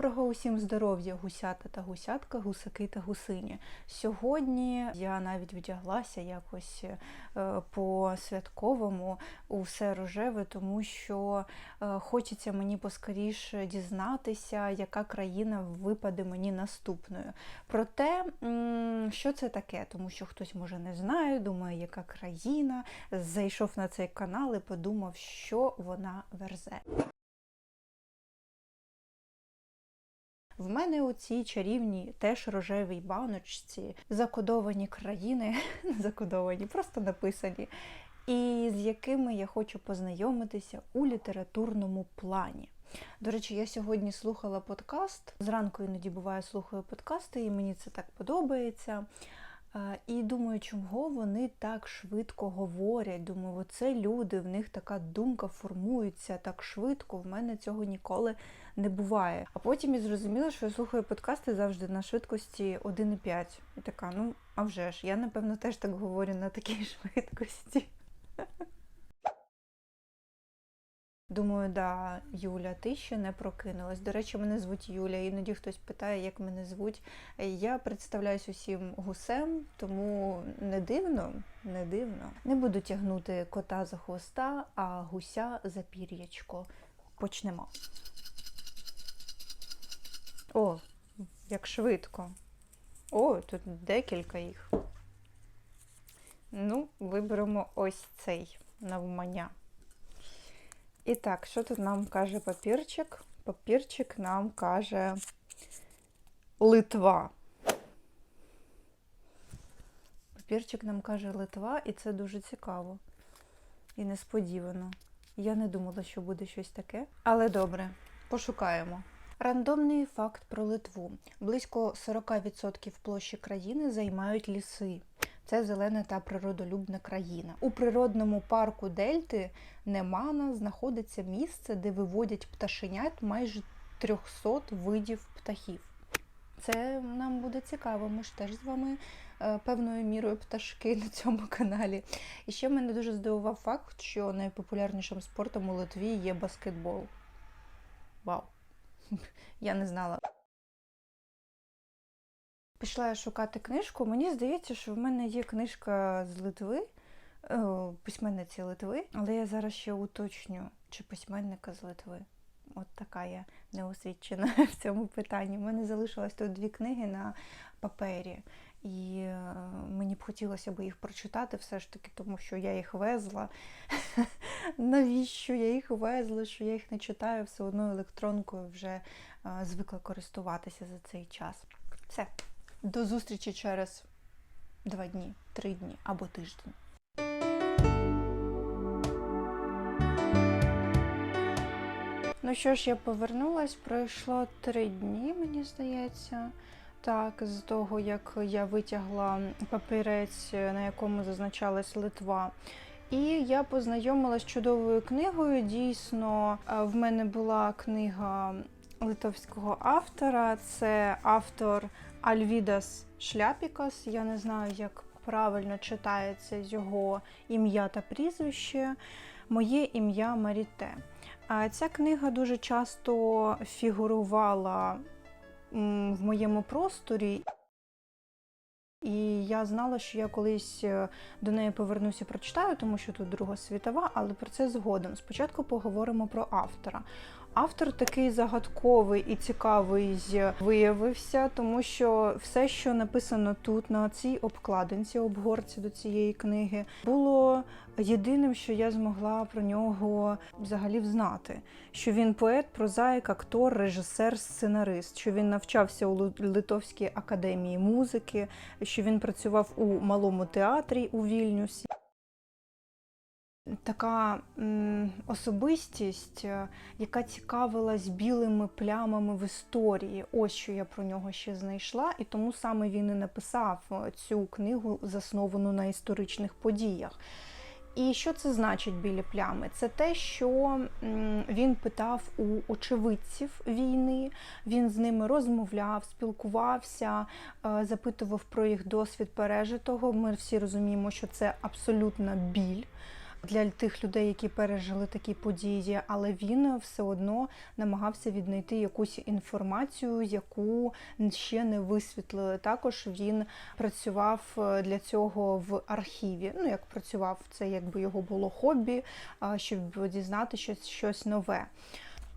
Доброго усім здоров'я, гусята та гусятка, гусаки та гусині. Сьогодні я навіть вдяглася якось е, по-святковому у все рожеве, тому що е, хочеться мені поскоріше дізнатися, яка країна випаде мені наступною. Проте, м, що це таке, тому що хтось може не знає, думає, яка країна, зайшов на цей канал і подумав, що вона верзе. В мене у цій чарівній теж рожевій баночці закодовані країни, закодовані, просто написані, і з якими я хочу познайомитися у літературному плані. До речі, я сьогодні слухала подкаст. Зранку іноді буває слухаю подкасти, і мені це так подобається. І думаю, чого вони так швидко говорять. Думаю, оце люди, в них така думка формується так швидко. В мене цього ніколи не буває. А потім я зрозуміла, що я слухаю подкасти завжди на швидкості 1,5. І така, ну а вже ж, я напевно теж так говорю на такій швидкості. Думаю, да, Юля, ти ще не прокинулась. До речі, мене звуть Юля. Іноді хтось питає, як мене звуть. Я представляюсь усім гусем, тому не дивно, не дивно. Не буду тягнути кота за хвоста, а гуся за пір'ячко. Почнемо. О, як швидко. О, тут декілька їх. Ну, виберемо ось цей навмання. І так, що тут нам каже папірчик? Папірчик нам каже Литва. Папірчик нам каже Литва, і це дуже цікаво і несподівано. Я не думала, що буде щось таке. Але добре, пошукаємо. Рандомний факт про Литву. Близько 40% площі країни займають ліси. Це зелена та природолюбна країна. У природному парку Дельти Немана знаходиться місце, де виводять пташенят майже 300 видів птахів. Це нам буде цікаво. Ми ж теж з вами е, певною мірою пташки на цьому каналі. І ще мене дуже здивував факт, що найпопулярнішим спортом у Литві є баскетбол. Вау! Я не знала. Пішла я шукати книжку. Мені здається, що в мене є книжка з Литви, е, письменниці Литви, але я зараз ще уточню, чи письменника з Литви. От така я неосвідчена в цьому питанні. У мене залишилось тут дві книги на папері, і е, мені б хотілося б їх прочитати все ж таки, тому що я їх везла. Навіщо я їх везла, що я їх не читаю, все одно електронкою вже е, звикла користуватися за цей час. Все. До зустрічі через два дні, три дні або тиждень. Ну що ж, я повернулась, пройшло три дні, мені здається. Так, з того, як я витягла папірець, на якому зазначалась Литва. І я познайомилася з чудовою книгою. Дійсно, е, в мене була книга литовського автора. Це автор Альвідас Шляпікас. Я не знаю, як правильно читається його ім'я та прізвище. Моє ім'я Маріте. Ця книга дуже часто фігурувала в моєму просторі. І я знала, що я колись е, до неї повернуся, прочитаю, тому що тут Друга світова, але про це згодом. Спочатку поговоримо про автора. Автор такий загадковий і цікавий виявився, тому що все, що написано тут, на цій обкладинці, обгорці до цієї книги, було єдиним, що я змогла про нього взагалі взнати. Що він поет, прозаїк, актор, режисер, сценарист, що він навчався у Литовській академії музики, що він працював у малому театрі у Вільнюсі. Така особистість, е, яка цікавилась білими плямами в історії. Ось що я про нього ще знайшла, і тому саме він і написав е, цю книгу, засновану на історичних подіях. І що це значить білі плями? Це те, що він питав у очевидців війни, він з ними розмовляв, спілкувався, е, запитував про їх досвід пережитого. Ми всі розуміємо, що це абсолютна біль. Для тих людей, які пережили такі події, але він все одно намагався віднайти якусь інформацію, яку ще не висвітлили. Також він працював е, для цього в архіві. Ну як працював, це якби його було хобі, щоб дізнати щось, щось нове.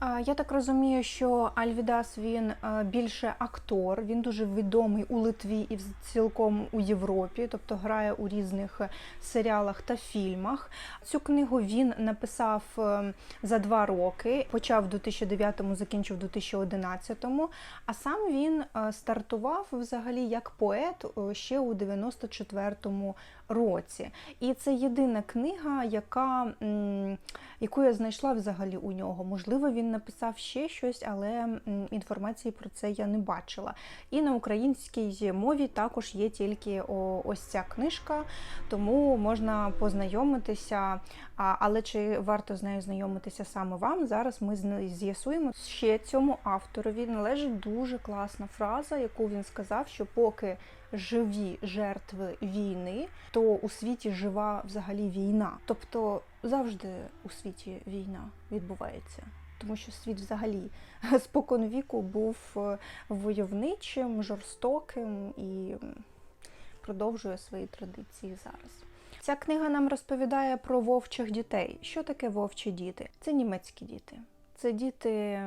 Я так розумію, що Альвідас він е, більше актор, він дуже відомий у Литві і цілком у Європі, тобто грає у різних е, серіалах та фільмах. Цю книгу він написав е, за два роки, почав у 2009-му, закінчив у 2011-му, а сам він стартував взагалі як поет ще у 94-му році. І це єдина книга, яка, яку я знайшла взагалі у нього. Можливо, він написав ще щось, але інформації про це я не бачила. І на українській мові також є тільки ось ця книжка, тому можна познайомитися. Але чи варто з нею знайомитися саме вам? Зараз ми з'ясуємо. Ще цьому авторові належить дуже класна фраза, яку він сказав, що поки живі жертви війни, то у світі жива взагалі війна. Тобто завжди у світі війна відбувається. Тому що світ взагалі спокон віку був е, войовничим, жорстоким і продовжує свої традиції зараз. Ця книга нам розповідає про вовчих дітей. Що таке вовчі діти? Це німецькі діти. Це діти,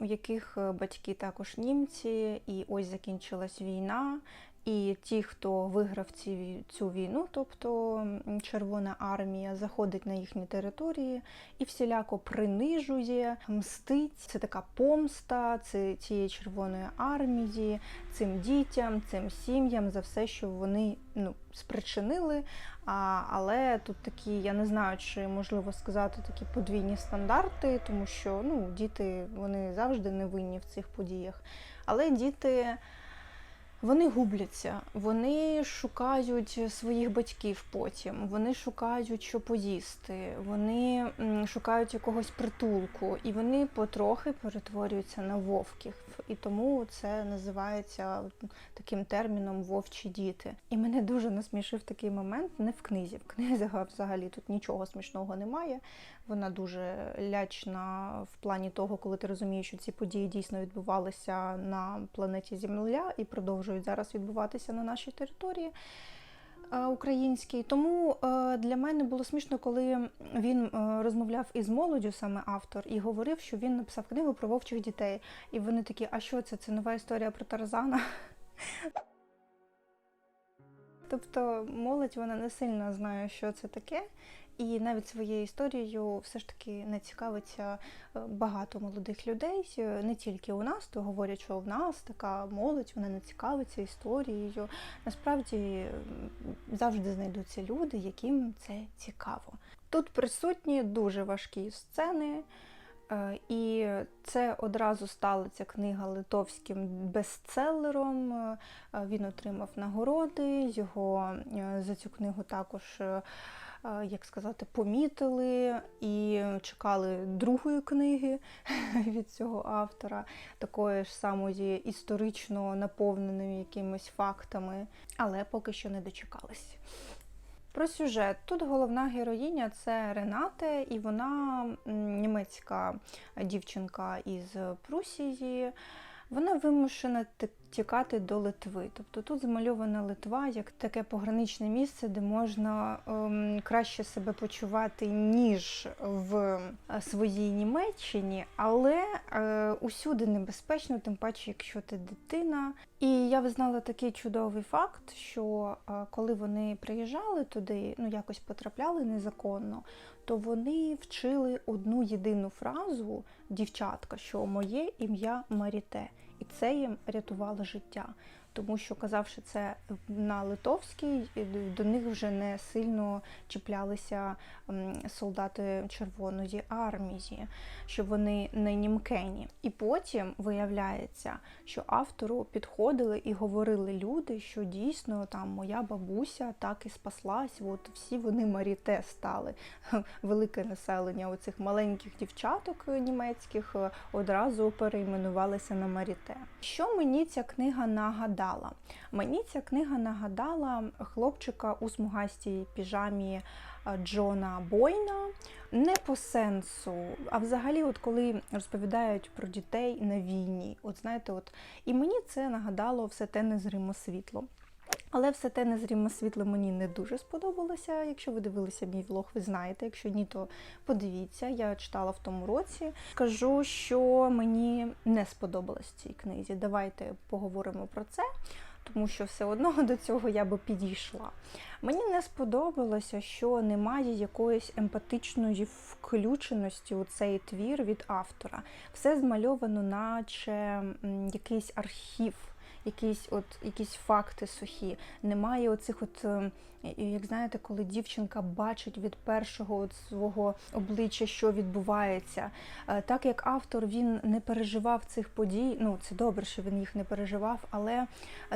у яких е, батьки також німці, і ось закінчилась війна. І ті, хто виграв ці, цю війну, тобто Червона армія, заходить на їхні території і всіляко принижує, мстить. Це така помста це цієї Червоної армії, цим дітям, цим сім'ям за все, що вони ну, спричинили. А, але тут такі, я не знаю, чи можливо сказати такі подвійні стандарти, тому що ну, діти вони завжди не винні в цих подіях. Але діти. Вони губляться, вони шукають своїх батьків потім, вони шукають, що поїсти, вони шукають якогось притулку, і вони потрохи перетворюються на вовків. І тому це називається таким терміном вовчі діти. І мене дуже насмішив такий момент не в книзі. В книзі взагалі тут нічого смішного немає. Вона дуже лячна в плані того, коли ти розумієш, що ці події дійсно відбувалися на планеті Земля і продовжують зараз відбуватися на нашій території е, українській. Тому е, для мене було смішно, коли він е, розмовляв із молоддю, саме автор, і говорив, що він написав книгу про вовчих дітей. І вони такі, а що це? Це нова історія про Тарзана. Тобто молодь вона не сильно знає, що це таке, і навіть своєю історією все ж таки не цікавиться е, багато молодих людей, е, не тільки у нас, то говорять, що в нас така молодь, вона не цікавиться історією. Насправді завжди знайдуться люди, яким це цікаво. Тут присутні дуже важкі сцени. Е, І це одразу стала ця книга литовським бестселером. Е, Він отримав нагороди. Його е, за цю книгу також, як сказати, помітили і чекали другої книги від цього автора, такої ж самої історично наповненої якимись фактами, але поки що не дочекались. Про сюжет. Тут головна героїня це Ренате, і вона німецька дівчинка із Прусії. Вона вимушена тікати до Литви. Тобто тут змальована Литва як таке пограничне місце, де можна ем, краще себе почувати, ніж в е, своїй Німеччині, але е, усюди небезпечно, тим паче, якщо ти дитина. І я визнала такий чудовий факт, що е, коли вони приїжджали туди, ну якось потрапляли незаконно, то вони вчили одну єдину фразу дівчатка, що моє ім'я Маріте, і це їм рятувало життя. Тому що, казавши це на литовській, до них вже не сильно чіплялися солдати Червоної армії, що вони не німкені. І потім виявляється, що автору підходили і говорили люди, що дійсно там моя бабуся так і спаслась. От всі вони маріте стали. Велике населення оцих маленьких дівчаток німецьких е, одразу перейменувалися на маріте. Що мені ця книга нагадала? Нагадала? Мені ця книга нагадала хлопчика у смугастій піжамі е, Джона Бойна. Не по сенсу, а взагалі, от коли розповідають про дітей на війні, от знаєте, от і мені це нагадало все те незримо світло. Але все те незріме світло мені не дуже сподобалося. Якщо ви дивилися мій влог, ви знаєте. Якщо ні, то подивіться. Я читала в тому році. Скажу, що мені не сподобалось в цій книзі. Давайте поговоримо про це, тому що все одно до цього я би підійшла. Мені не сподобалося, що немає якоїсь емпатичної включеності у цей твір від автора. Все змальовано, наче якийсь архів якісь от якісь факти сухі. Немає оцих, от е, як знаєте, коли дівчинка бачить від першого от свого обличчя, що відбувається. Е, Так як автор він не переживав цих подій, ну це добре, що він їх не переживав, але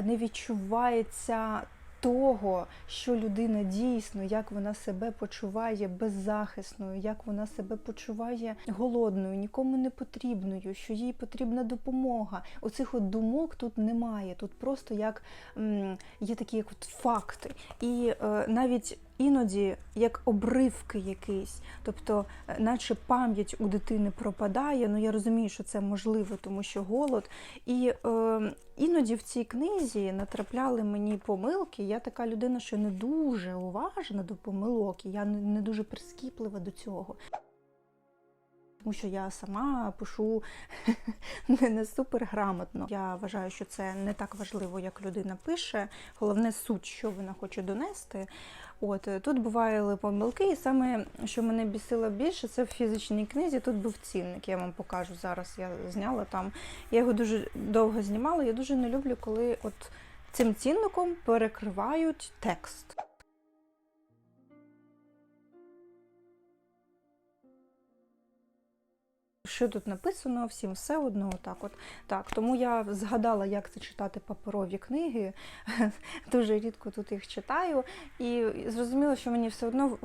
не відчувається. Того, що людина дійсно, як вона себе почуває беззахисною, як вона себе почуває голодною, нікому не потрібною, що їй потрібна допомога. Оцих от думок тут немає. Тут просто як є такі як от факти. І е, навіть іноді як обривки якісь, тобто, е, наче пам'ять у дитини пропадає. Ну я розумію, що це можливо, тому що голод. І е, іноді в цій книзі натрапляли мені помилки. Я така людина, що не дуже уважна до помилок, і я не, дуже прискіплива до цього. Тому що я сама пишу не, не супер грамотно. Я вважаю, що це не так важливо, як людина пише. Головне суть, що вона хоче донести. От е, тут бували помилки, і саме що мене бісило більше, це в фізичній книзі. Тут був цінник. Я вам покажу зараз. Я зняла там. Я його дуже довго знімала. Я дуже не люблю, коли от цим цінником перекривають текст. Що тут написано, всім все одно так от. Так, тому я згадала, як це читати паперові книги. Дуже рідко тут їх читаю. І зрозуміло, що мені все одно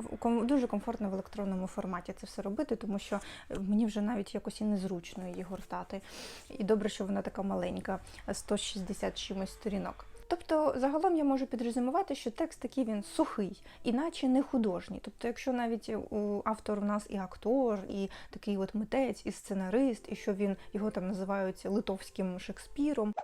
дуже комфортно в електронному форматі це все робити, тому що мені вже навіть якось і незручно її гортати. І добре, що вона така маленька, 160 чимось сторінок. Тобто, загалом я можу підрезюмувати, що текст такий він сухий, іначе не художній. Тобто, якщо навіть у автор у нас і актор, і такий от митець, і сценарист, і що він його там називають литовським Шекспіром.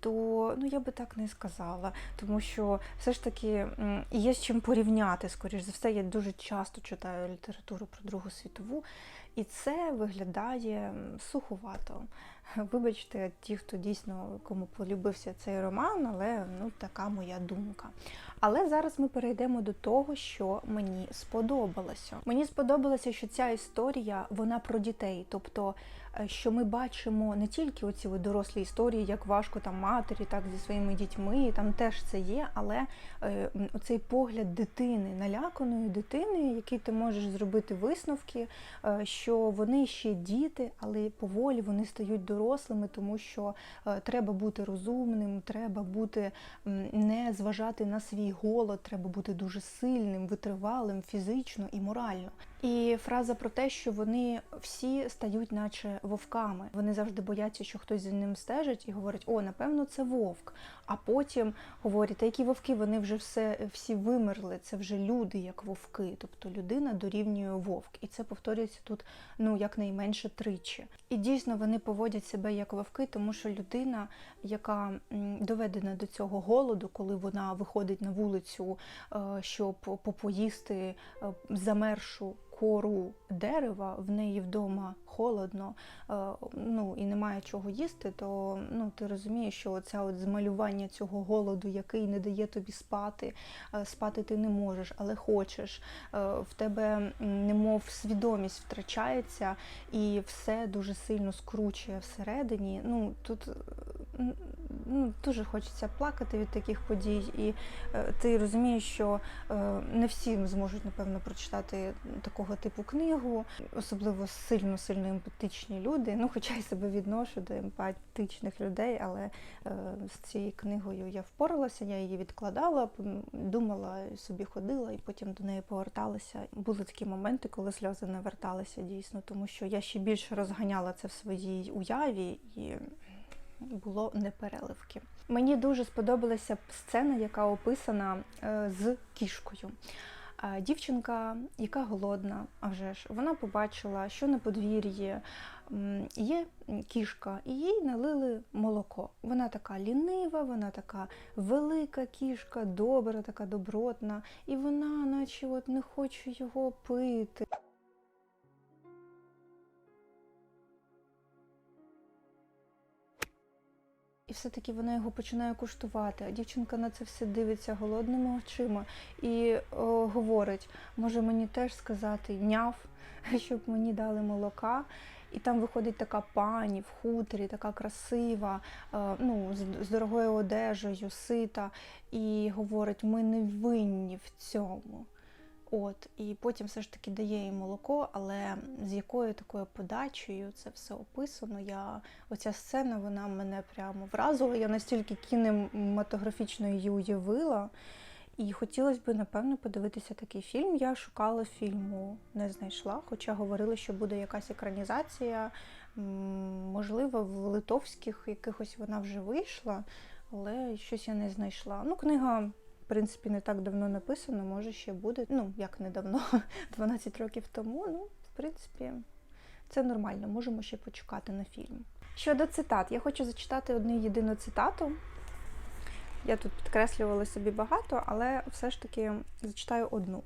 То ну я би так не сказала, тому що все ж таки є з чим порівняти. Скоріш за все, я дуже часто читаю літературу про Другу світову, і це виглядає суховато. Вибачте, ті, хто дійсно кому полюбився цей роман, але ну така моя думка. Але зараз ми перейдемо до того, що мені сподобалося. Мені сподобалося, що ця історія вона про дітей, тобто, е, що ми бачимо не тільки оці дорослі історії, як важко там матері, так зі своїми дітьми, там теж це є, але е, оцей погляд дитини, наляканої дитини, який ти можеш зробити висновки, е, що вони ще діти, але поволі вони стають дорослими, тому що треба бути розумним, треба бути не зважати на свій голод, треба бути дуже сильним, витривалим фізично і морально. І фраза про те, що вони всі стають, наче вовками. Вони завжди бояться, що хтось за ним стежить, і говорять, о, напевно, це вовк. А потім говорять, які вовки, вони вже все всі вимерли, це вже люди, як вовки. Тобто людина дорівнює вовк. І це повторюється тут ну якнайменше тричі. І дійсно вони поводять себе як вовки, тому що людина, яка доведена до цього голоду, коли вона виходить на вулицю, е, щоб попоїсти е, замершу кору дерева, в неї вдома холодно, е, ну і немає чого їсти, то ну ти розумієш, що от змалювання цього голоду, який не дає тобі спати, е, спати ти не можеш, але хочеш. Е, В тебе немов свідомість втрачається, і все дуже сильно скручує всередині. Ну тут ну, дуже хочеться плакати від таких подій, і е, ти розумієш, що е, не всі зможуть напевно прочитати такого типу книгу, особливо сильно сильно емпатичні люди. Ну, хоча я себе відношу до емпатичних людей, але е, з цією книгою я впоралася, я її відкладала, думала, собі ходила і потім до неї поверталася. Були такі моменти, коли сльози не верталися дійсно, тому що я ще більше розганяла це в своїй уяві і. Було непереливки. Мені дуже сподобалася сцена, яка описана е, з кішкою. Дівчинка, яка голодна, а вже ж, вона побачила, що на подвір'ї є кішка, і їй налили молоко. Вона така лінива, вона така велика кішка, добра, така добротна, і вона, наче, от не хоче його пити. І все-таки вона його починає куштувати. А дівчинка на це все дивиться голодними очима і о, говорить: може мені теж сказати няв, щоб мені дали молока. І там виходить така пані в хуторі, така красива, е, ну, з дорогою одежею, сита, і говорить: ми не винні в цьому. От, і потім все ж таки дає їй молоко, але з якою такою подачею це все описано. Я оця сцена вона мене прямо вразила. Я настільки кінематографічно її уявила. І хотілося б, напевно, подивитися такий фільм. Я шукала фільму, не знайшла, хоча говорили, що буде якась екранізація. Можливо, в литовських якихось вона вже вийшла, але щось я не знайшла. Ну, книга, принципі, не так давно написано, може ще буде. Ну, як не давно, 12 років тому. Ну, в принципі, це нормально, можемо ще почекати на фільм. Щодо цитат, я хочу зачитати одну єдину цитату. Я тут підкреслювала собі багато, але все ж таки зачитаю одну.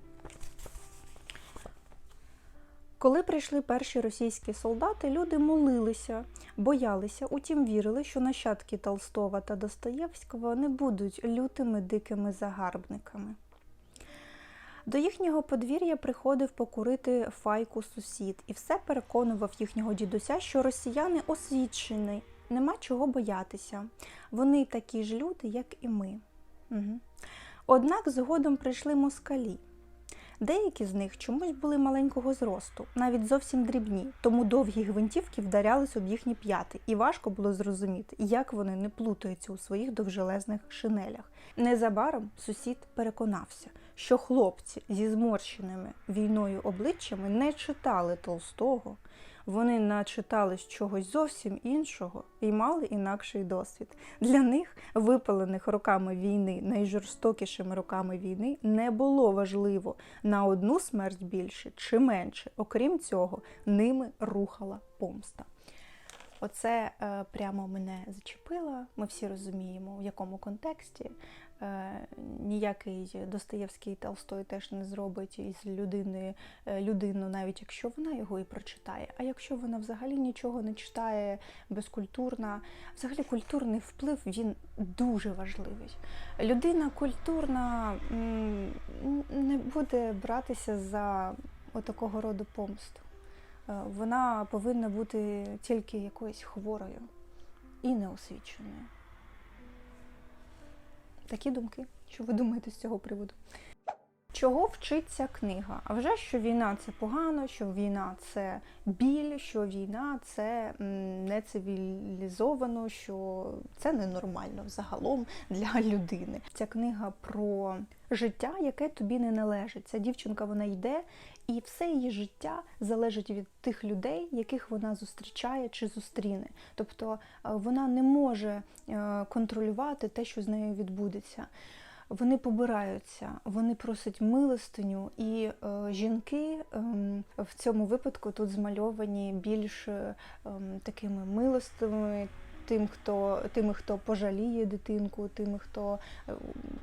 Коли прийшли перші російські солдати, люди молилися, боялися, утім вірили, що нащадки Толстого та Достоєвського не будуть лютими дикими загарбниками. До їхнього подвір'я приходив покурити файку сусід і все переконував їхнього дідуся, що росіяни освічені, нема чого боятися. Вони такі ж люди, як і ми. Угу. Однак згодом прийшли москалі. Деякі з них чомусь були маленького зросту, навіть зовсім дрібні, тому довгі гвинтівки вдарялись об їхні п'яти, і важко було зрозуміти, як вони не плутаються у своїх довжелезних шинелях. Незабаром сусід переконався, що хлопці зі зморщеними війною обличчями не читали Толстого, вони начитались чогось зовсім іншого і мали інакший досвід. Для них, випалених роками війни, найжорстокішими роками війни, не було важливо на одну смерть більше чи менше. Окрім цього, ними рухала помста. Оце е, прямо мене зачепило. Ми всі розуміємо, в якому контексті. Е, ніякий Достоєвський Толстой теж не зробить із людини е, людину, навіть якщо вона його і прочитає. А якщо вона взагалі нічого не читає, безкультурна, взагалі культурний вплив він дуже важливий. Людина культурна м, не буде братися за отакого роду помсту. Е, Вона повинна бути тільки якоюсь хворою і неосвіченою. Такі думки. Що ви думаєте з цього приводу? Чого вчиться книга? А вже що війна це погано, що війна це біль, що війна це м, нецивілізовано, що це ненормально взагалом для людини. Ця книга про життя, яке тобі не належить. Ця дівчинка вона йде, і все її життя залежить від тих людей, яких вона зустрічає чи зустріне. Тобто е, вона не може е, контролювати те, що з нею відбудеться. Вони побираються, вони просять милостиню, і е, жінки е, в цьому випадку тут змальовані більш е, такими милостивими, тим, хто тими, хто пожаліє дитинку, тими, хто е,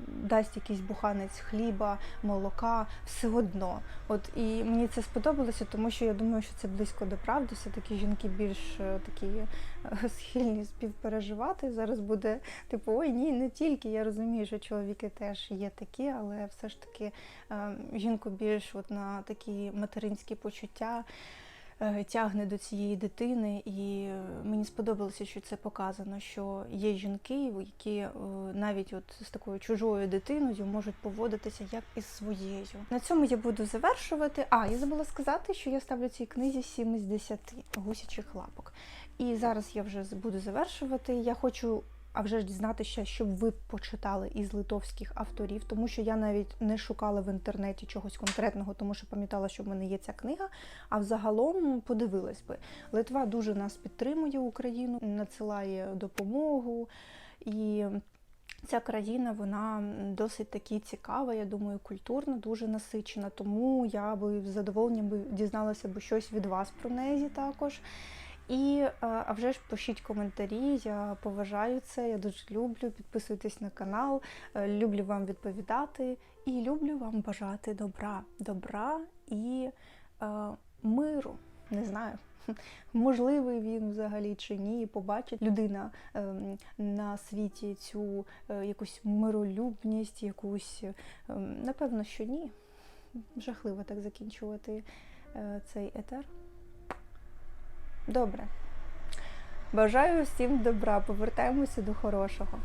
дасть якийсь буханець хліба, молока, все одно. От і мені це сподобалося, тому що я думаю, що це близько до правди. Все таки жінки більш е, такі е, схильні співпереживати. Зараз буде типу, ой, ні, не тільки. Я розумію, що чоловіки теж є такі, але все ж таки е, жінку більш от на такі материнські почуття. Е, Тягне до цієї дитини, і мені сподобалося, що це показано, що є жінки, які е, навіть от з такою чужою дитиною можуть поводитися як із своєю. На цьому я буду завершувати. А, я забула сказати, що я ставлю цій книзі 7 з 10 гусячих лапок. І зараз я вже буду завершувати. Я хочу а вже ж дізнатися, щоб ви почитали із литовських авторів, тому що я навіть не шукала в інтернеті чогось конкретного, тому що пам'ятала, що в мене є ця книга. А взагалом подивилась би. Литва дуже нас підтримує Україну, надсилає допомогу і. Ця країна вона досить таки цікава, я думаю, культурна, дуже насичена. Тому я би з задоволенням би дізналася би щось від вас про неї також. І е, а вже ж пишіть коментарі. Я поважаю це, я дуже люблю. Підписуйтесь на канал, е, люблю вам відповідати і люблю вам бажати добра, добра і е, миру. Не знаю. Можливий він взагалі чи ні, побачить людина ем, на світі цю е, якусь миролюбність, якусь ем, напевно, що ні. Жахливо так закінчувати е, цей етер. Добре. Бажаю всім добра. Повертаємося до хорошого.